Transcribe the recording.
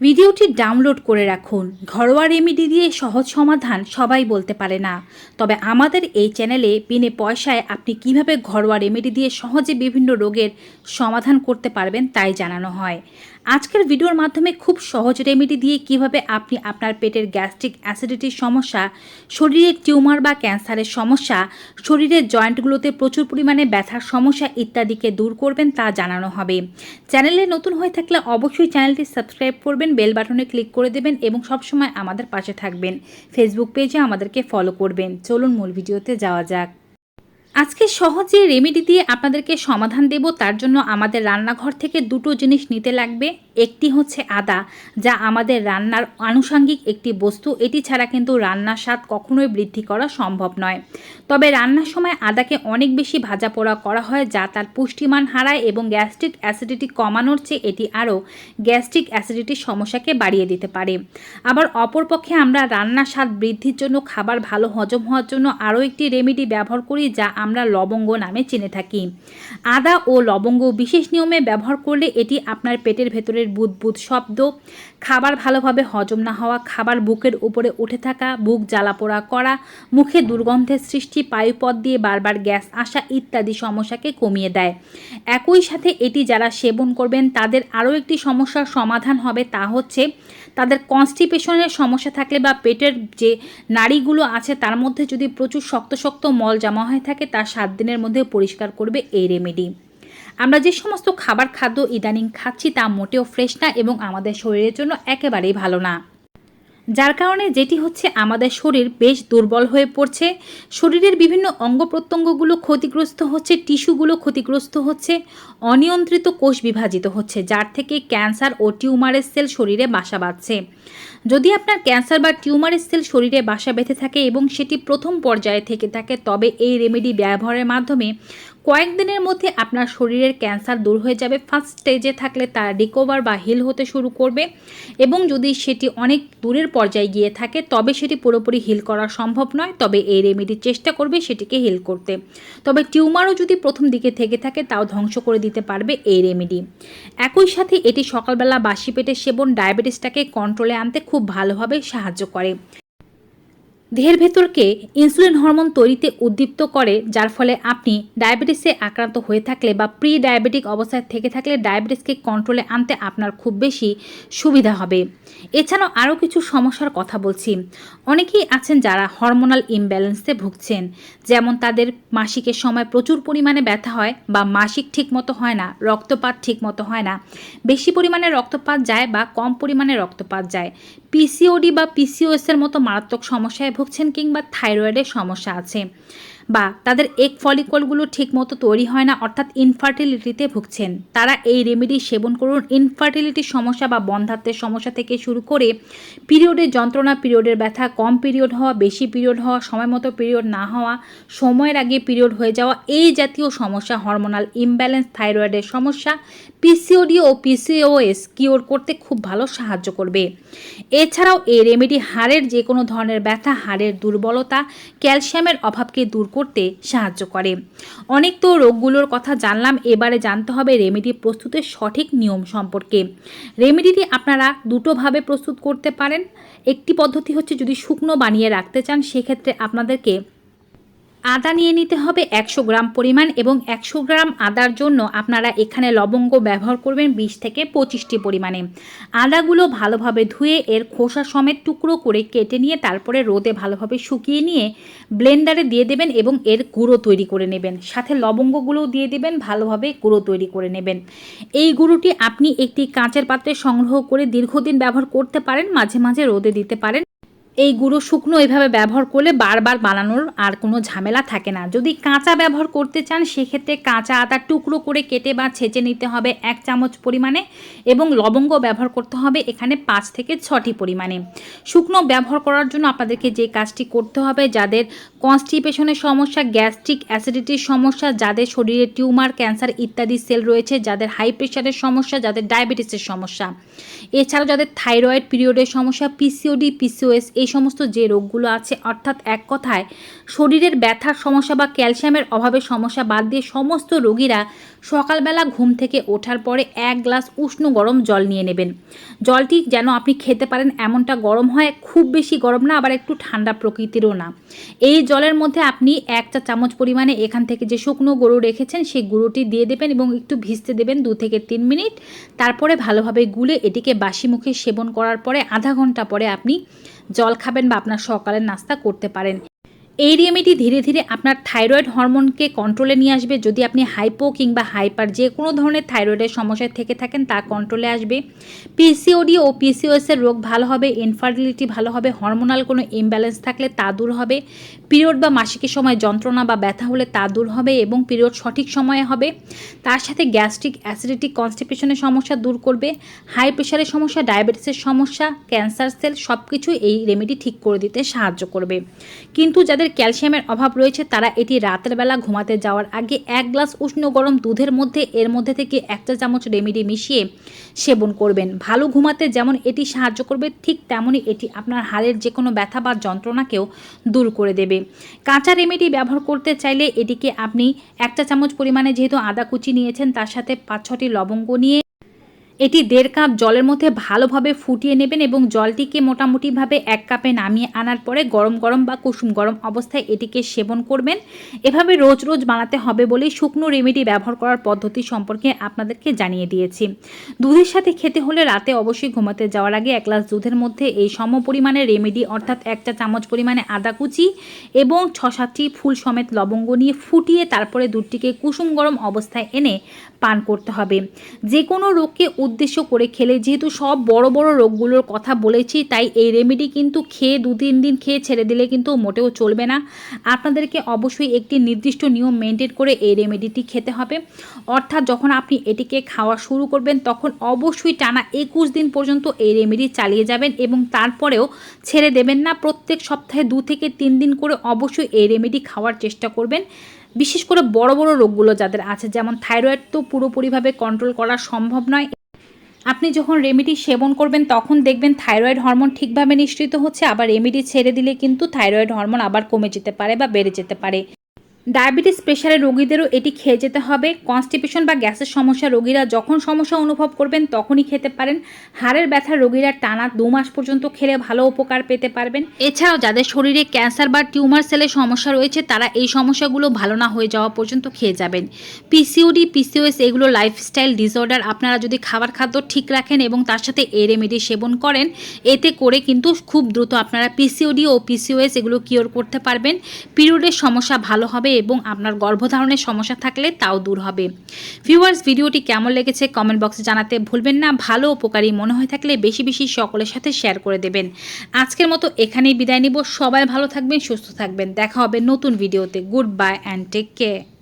ভিডিওটি ডাউনলোড করে রাখুন। ঘরোয়া রেমিডি দিয়ে সহজ সমাধান সবাই বলতে পারে না। তবে আমাদের এই চ্যানেলে বিনে পয়সায় আপনি কীভাবে ঘরোয়া রেমিডি দিয়ে সহজে বিভিন্ন রোগের সমাধান করতে পারবেন তাই জানানো হয়। আজকের ভিডিওর মাধ্যমে খুব সহজ রেমেডি দিয়ে কীভাবে আপনি আপনার পেটের গ্যাস্ট্রিক অ্যাসিডিটির সমস্যা শরীরের টিউমার বা ক্যান্সারের সমস্যা, শরীরের জয়েন্টগুলোতে প্রচুর পরিমাণে ব্যথার সমস্যা ইত্যাদিকে দূর করবেন তা জানানো হবে। চ্যানেলে নতুন হয়ে থাকলে অবশ্যই চ্যানেলটি সাবস্ক্রাইব করবেন বেল বাটনে ক্লিক করে দেবেন এবং সবসময় আমাদের পাশে থাকবেন। ফেসবুক পেজে আমাদেরকে ফলো করবেন। চলুন মূল ভিডিওতে যাওয়া যাক। আজকে সহজে রেমেডি দিয়ে আপনাদেরকে সমাধান দেব, তার জন্য আমাদের রান্নাঘর থেকে দুটো জিনিস নিতে লাগবে। একটি হচ্ছে আদা, যা আমাদের রান্নার আনুষাঙ্গিক একটি বস্তু। এটি ছাড়া কিন্তু রান্নার স্বাদ কখনোই বৃদ্ধি করা সম্ভব নয়। তবে রান্নার সময় আদাকে অনেক বেশি ভাজা পোড়া করা হয়, যা তার পুষ্টিমান হারায় এবং গ্যাস্ট্রিক অ্যাসিডিটি কমানোর চেয়ে এটি আরও গ্যাস্ট্রিক অ্যাসিডিটির সমস্যাকে বাড়িয়ে দিতে পারে। আবার অপরপক্ষে আমরা রান্নার স্বাদ বৃদ্ধির জন্য খাবার ভালো হজম হওয়ার জন্য আরও একটি রেমেডি ব্যবহার করি, যা আমরা লবঙ্গ নামে চিনে থাকি। আদা ও লবঙ্গ বিশেষ নিয়মে ব্যবহার করলে এটি আপনার পেটের ভেতরের বুদবুদ শব্দ, খাবার ভালোভাবে হজম না হওয়া, খাবার বুকের উপরে উঠে থাকা, বুক জ্বালাপোড়া করা, মুখে দুর্গন্ধের সৃষ্টি পায়ুপথ দিয়ে বারবার গ্যাস আসা ইত্যাদি সমস্যাকে কমিয়ে দেয়। একই সাথে এটি যারা সেবন করবেন, তাদের আরও একটি সমস্যার সমাধান হবে তা হচ্ছে, তাদের কনস্টিপেশনের সমস্যা থাকলে বা পেটের যে নাড়িগুলো আছে, তার মধ্যে যদি প্রচুর শক্ত শক্ত মল জমা হয়ে থাকে, তা সাত দিনের মধ্যে পরিষ্কার করবে এই রেমেডি আমরা যে সমস্ত খাবার খাদ্য ইদানিং খাচ্ছি তা মোটেও ফ্রেশ না এবং আমাদের শরীরের জন্য একেবারেই ভালো না। যার কারণে যেটি হচ্ছে আমাদের শরীর বেশ দুর্বল হয়ে পড়ছে। শরীরের বিভিন্ন অঙ্গ প্রত্যঙ্গগুলো ক্ষতিগ্রস্ত হচ্ছে, টিস্যুগুলো ক্ষতিগ্রস্ত হচ্ছে, অনিয়ন্ত্রিত কোষ বিভাজিত হচ্ছে, যার থেকে ক্যান্সার ও টিউমারের সেল শরীরে বাসা বাঁধছে। যদি আপনার ক্যান্সার বা টিউমারের সেল শরীরে বাসা বেঁধে থাকে এবং সেটি প্রথম পর্যায়ে থেকে থাকে, তবে এই রেমেডি ব্যবহারের মাধ্যমে কয়েকদিনের মধ্যে আপনার শরীরের ক্যান্সার দূর হয়ে যাবে। ফার্স্ট স্টেজে থাকলে তা রিকভার বা হিল হতে শুরু করবে এবং যদি সেটি অনেক দূরের পর্যায়ে গিয়ে থাকে, তবে সেটি পুরোপুরি হিল করা সম্ভব নয়। তবে এই রেমেডি চেষ্টা করবে সেটিকে হিল করতে। তবে টিউমারও যদি প্রথম দিকে থেকে থাকে, তাও ধ্বংস করে দিতে পারবে এই রেমেডি একই সাথে এটি সকালবেলা বাসি পেটের সেবন, ডায়াবেটিসটাকে কন্ট্রোলে আনতে খুব ভালোভাবে সাহায্য করে। দেহের ভেতরকে ইনসুলিন হরমোন তৈরিতে উদ্দীপ্ত করে, যার ফলে আপনি ডায়াবেটিসে আক্রান্ত হয়ে থাকলে বা প্রি ডায়াবেটিক অবস্থায় থেকে থাকলে ডায়াবেটিসকে কন্ট্রোলে আনতে আপনার খুব বেশি সুবিধা হবে। এছাড়াও আরও কিছু সমস্যার কথা বলছি। অনেকেই আছেন যারা হরমোনাল ইমব্যালেন্সে ভুগছেন, যেমন তাদের মাসিকের সময় প্রচুর পরিমাণে ব্যথা হয় বা মাসিক ঠিক মতো হয় না, রক্তপাত ঠিক মতো হয় না। বেশি পরিমাণে রক্তপাত যায় বা কম পরিমাণে রক্তপাত যায়। পিসিওডি বা পিসিওএস এর মতো মারাত্মক সমস্যায় ভুগছেন কিংবা থাইরয়েডের সমস্যা আছে। বা তাদের এক ফলিকলগুলো ঠিকমতো তৈরি হয় না, অর্থাৎ ইনফার্টিলিটিতে ভুগছেন। তারা এই রেমেডি সেবন করুন। ইনফার্টিলিটির সমস্যা বা বন্ধাত্বের সমস্যা থেকে শুরু করে পিরিয়ডের যন্ত্রণা পিরিয়ডের ব্যথা, কম পিরিয়ড হওয়া, বেশি পিরিয়ড হওয়া, সময় মতো পিরিয়ড না হওয়া, সময়ের আগে পিরিয়ড হয়ে যাওয়া, এই জাতীয় সমস্যা হরমোনাল ইমব্যালেন্স থাইরয়েডের সমস্যা পিসিওডি ও পিসিওএস কিওর করতে খুব ভালো সাহায্য করবে। এছাড়াও এই রেমেডি হাড়ের যে কোনো ধরনের ব্যথা, হাড়ের দুর্বলতা ক্যালসিয়ামের অভাবকে দূর করতে সাহায্য করে। অনেক তো রোগগুলোর কথা জানলাম, এবারে জানতে হবে রেমেডি প্রস্তুতের সঠিক নিয়ম সম্পর্কে। রেমেডিটি আপনারা দুটোভাবে প্রস্তুত করতে পারেন। একটি পদ্ধতি হচ্ছে যদি শুকনো বানিয়ে রাখতে চান, সেক্ষেত্রে আপনাদেরকে আদা নিয়ে নিতে হবে একশো গ্রাম পরিমাণ এবং একশো গ্রাম আদার জন্য আপনারা এখানে লবঙ্গ ব্যবহার করবেন বিশ থেকে পঁচিশটি পরিমাণে। আদাগুলো ভালোভাবে ধুয়ে এর খোসা সমেত টুকরো করে কেটে নিয়ে তারপরে রোদে ভালোভাবে শুকিয়ে নিয়ে ব্লেন্ডারে দিয়ে দেবেন এবং এর গুঁড়ো তৈরি করে নেবেন। সাথে লবঙ্গগুলোও দিয়ে দেবেন, ভালোভাবে গুঁড়ো তৈরি করে নেবেন। এই গুঁড়োটি আপনি একটি কাঁচের পাত্রে সংগ্রহ করে দীর্ঘদিন ব্যবহার করতে পারেন, মাঝে মাঝে রোদে দিতে পারেন। এই গুঁড়ো শুকনো এভাবে ব্যবহার করলে বারবার বানানোর আর কোনো ঝামেলা থাকে না। যদি কাঁচা ব্যবহার করতে চান, সেক্ষেত্রে কাঁচা আদা টুকরো করে কেটে বা ছেঁচে নিতে হবে এক চামচ পরিমাণে এবং লবঙ্গ ব্যবহার করতে হবে এখানে পাঁচ থেকে ছটি পরিমাণে। শুকনো ব্যবহার করার জন্য আপনাদেরকে যে কাজটি করতে হবে, যাদের কনস্টিপেশনের সমস্যা গ্যাস্ট্রিক অ্যাসিডিটির সমস্যা, যাদের শরীরে টিউমার, ক্যান্সার ইত্যাদি সেল রয়েছে, যাদের হাই প্রেশারের সমস্যা, যাদের ডায়াবেটিসের সমস্যা। এছাড়াও যাদের থাইরয়েড পিরিয়ডের সমস্যা পিসিওডি পিসিওএস এই এই সমস্ত যে রোগগুলো আছে, অর্থাৎ এক কথায় শরীরের ব্যথার সমস্যা বা ক্যালসিয়ামের অভাবে সমস্যা বাদ দিয়ে সমস্ত রোগীরা সকালবেলা ঘুম থেকে ওঠার পরে এক গ্লাস উষ্ণ গরম জল নিয়ে নেবেন। জলটি যেন আপনি খেতে পারেন এমনটা গরম হয়, খুব বেশি গরম না, আবার একটু ঠান্ডা প্রকৃতিরও না। এই জলের মধ্যে আপনি এক চা চামচ পরিমাণে এখান থেকে যে শুকনো গরু রেখেছেন, সেই গুঁড়োটি দিয়ে দেবেন এবং একটু ভিজতে দেবেন দু থেকে তিন মিনিট। তারপরে ভালোভাবে গুলে এটিকে বাসি মুখে সেবন করার পরে আধা ঘণ্টা পরে আপনি জল খাবেন বা আপনার সকালের নাস্তা করতে পারেন। এই রেমেডি ধীরে ধীরে আপনার থাইরয়েড হরমোনকে কন্ট্রোলে নিয়ে আসবে। যদি আপনি হাইপো কিংবা হাইপার যে কোনো ধরনের থাইরয়েডের সমস্যায় থেকে থাকেন, তা কন্ট্রোলে আসবে। পিসিওডি ও পিসিওএসের রোগ ভালো হবে ইনফার্টিলিটি ভালো হবে হরমোনাল কোনো ইমব্যালেন্স থাকলে তা দূর হবে। পিরিয়ড বা মাসিকের সময় যন্ত্রণা বা ব্যথা হলে তা দূর হবে এবং পিরিয়ড সঠিক সময়ে হবে। তার সাথে গ্যাস্ট্রিক অ্যাসিডিটি কনস্টিপেশনের সমস্যা দূর করবে। হাই প্রেশারের সমস্যা ডায়াবেটিসের সমস্যা ক্যান্সার সেল সব কিছু এই রেমেডি ঠিক করে দিতে সাহায্য করবে। কিন্তু যাদের ক্যালসিয়ামের অভাব রয়েছে, তারা এটি রাতের বেলা ঘুমাতে যাওয়ার আগে এক গ্লাস উষ্ণ গরম দুধের মধ্যে, এর মধ্যে থেকে একটা চামচ রেমেডি মিশিয়ে সেবন করবেন। ভালো ঘুমাতে যেমন এটি সাহায্য করবে, ঠিক তেমনই এটি আপনার হাড়ের যে কোনো ব্যথা বা যন্ত্রণাকেও দূর করে দেবে। কাঁচা রেমেডি ব্যবহার করতে চাইলে এটিকে আপনি একটা চামচ পরিমাণে যেহেতু আদা কুচি নিয়েছেন, তার সাথে পাঁচ ছটি লবঙ্গ নিয়ে এটি দেড় কাপ জলের মধ্যে ভালোভাবে ফুটিয়ে নেবেন এবং জলটিকে মোটামুটিভাবে এক কাপে নামিয়ে আনার পরে গরম গরম বা কুসুম গরম অবস্থায় এটিকে সেবন করবেন। এভাবে রোজ রোজ বানাতে হবে বলেই শুকনো রেমেডি ব্যবহার করার পদ্ধতি সম্পর্কে আপনাদেরকে জানিয়ে দিয়েছি। দুধের সাথে খেতে হলে রাতে অবশ্যই ঘুমাতে যাওয়ার আগে এক গ্লাস দুধের মধ্যে এই সম পরিমাণে রেমেডি অর্থাৎ একটা চামচ পরিমাণে আদা কুচি এবং ছ সাতটি ফুল সমেত লবঙ্গ নিয়ে ফুটিয়ে তারপরে দুধটিকে কুসুম গরম অবস্থায় এনে পান করতে হবে। যে কোনো রোগকে উদ্দেশ্য করে খেলে। যেহেতু সব বড় বড় রোগগুলোর কথা বলেছি, তাই এই রেমেডি কিন্তু খেয়ে দু তিন দিন খেয়ে ছেড়ে দিলে কিন্তু মোটেও চলবে না। আপনাদেরকে অবশ্যই একটি নির্দিষ্ট নিয়ম মেনটেন করে এই রেমেডিটি খেতে হবে। অর্থাৎ যখন আপনি এটিকে খাওয়া শুরু করবেন, তখন অবশ্যই টানা একুশ দিন পর্যন্ত এই রেমেডি চালিয়ে যাবেন এবং তারপরেও ছেড়ে দেবেন না। প্রত্যেক সপ্তাহে দু থেকে তিন দিন করে অবশ্যই এই রেমেডি খাওয়ার চেষ্টা করবেন। বিশেষ করে বড় বড় রোগগুলো যাদের আছে, যেমন থাইরয়েড তো পুরোপুরিভাবে কন্ট্রোল করা সম্ভব নয়। আপনি যখন রেমিডি সেবন করবেন, তখন দেখবেন থাইরয়েড হরমোন ঠিকভাবে নিঃসৃত হচ্ছে, আবার রেমিডি ছেড়ে দিলে কিন্তু থাইরয়েড হরমোন আবার কমে যেতে পারে বা বেড়ে যেতে পারে। ডায়াবেটিস প্রেশারের রোগীদেরও এটি খেয়ে যেতে হবে। কনস্টিপেশন বা গ্যাসের সমস্যা রোগীরা যখন সমস্যা অনুভব করবেন, তখনই খেতে পারেন। হাড়ের ব্যথা রোগীরা টানা দু মাস পর্যন্ত খেলে ভালো উপকার পেতে পারবেন। এছাড়াও যাদের শরীরে ক্যান্সার বা টিউমার সেলের সমস্যা রয়েছে, তারা এই সমস্যাগুলো ভালো না হয়ে যাওয়া পর্যন্ত খেয়ে যাবেন। পিসিওডি, পিসিওএস এগুলো লাইফস্টাইল ডিসঅর্ডার আপনারা যদি খাবার খাদ্য ঠিক রাখেন এবং তার সাথে এ রেমেডি সেবন করেন, এতে করে কিন্তু খুব দ্রুত আপনারা পিসিওডি ও পিসিওএস এগুলো কিওর করতে পারবেন। পিরিয়ডের সমস্যা ভালো হবে এবং আপনার গর্ভধারণের সমস্যা থাকলে তাও দূর হবে। ভিউয়ার্স ভিডিওটি কেমন লেগেছে কমেন্ট বক্সে জানাতে ভুলবেন না। ভালো উপকারী মনে হয়ে থাকলে বেশি বেশি সকলের সাথে শেয়ার করে দেবেন। আজকের মতো এখানেই বিদায় নিব। সবাই ভালো থাকবেন, সুস্থ থাকবেন। দেখা হবে নতুন ভিডিওতে। Good bye and take care